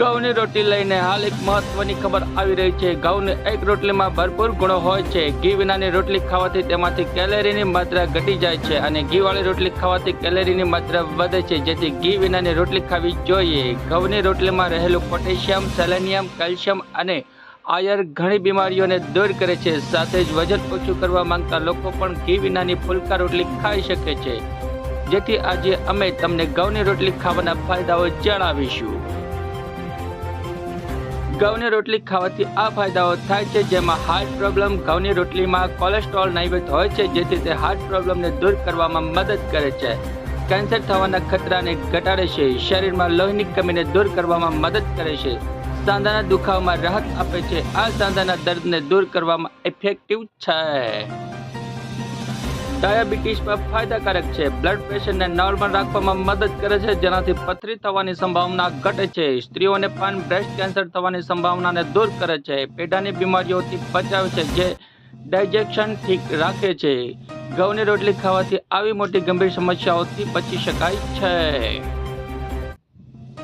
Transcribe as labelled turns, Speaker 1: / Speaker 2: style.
Speaker 1: ઘઉંની રોટલી લઈને હાલ એક મહત્વની ખબર આવી રહી છે. ઘઉંની એક રોટલીમાં ભરપૂર ગુણો હોય છે. ઘી વિનાની રોટલી ખાવાથી તેમાંથી કેલેરીની માત્રા ઘટી જાય છે અને ઘીવાળી રોટલી ખાવાથી કેલેરીની માત્રા વધે છે. જેથી ઘી વિનાની રોટલી ખાવી જોઈએ. ઘઉંની રોટલીમાં રહેલું પોટેશિયમ, સેલેનિયમ, કેલ્શિયમ અને આયર ઘણી બીમારીઓને દૂર કરે છે. સાથે જ વજન ઓછું કરવા માંગતા લોકો પણ ઘી વિનાની ફુલકા રોટલી ખાઈ શકે છે. જેથી આજે અમે તમને ઘઉંની રોટલી ખાવાના ફાયદાઓ જણાવીશું. ઘઉંની રોટલી ખાવાથી આ ફાયદાઓ થાય છે, જેમાં હાર્ટ પ્રોબ્લેમ ઘઉંની રોટલીમાં કોલેસ્ટ્રોલ નહિવત હોય છે, જેથી તે હાર્ટ પ્રોબ્લેમને દૂર કરવામાં મદદ કરે છે. કેન્સર થવાના ખતરાને ઘટાડે છે, શરીરમાં લોહીની કમીને દૂર કરવામાં મદદ કરે છે. સાંધાના દુખાવામાં રાહત આપે છે, આ સાંધાના દર્દને દૂર કરવામાં ઇફેક્ટિવ છે. ડાયાબિટીસ પર ફાયદાકારક છે. બ્લડ પ્રેશરને નોર્મલ રાખવામાં મદદ કરે છે, જેનાથી પથરી થવાની સંભાવના ઘટે છે. સ્ત્રીઓને પણ બ્રેસ્ટ કેન્સર થવાની સંભાવનાને દૂર કરે છે. પેટાની બીમારીઓથી બચાવે છે, જે ડાયજેશન ઠીક રાખે છે. ઘઉંની રોટલી ખાવાથી આવી મોટી ગંભીર સમસ્યાઓથી બચી શકાય છે.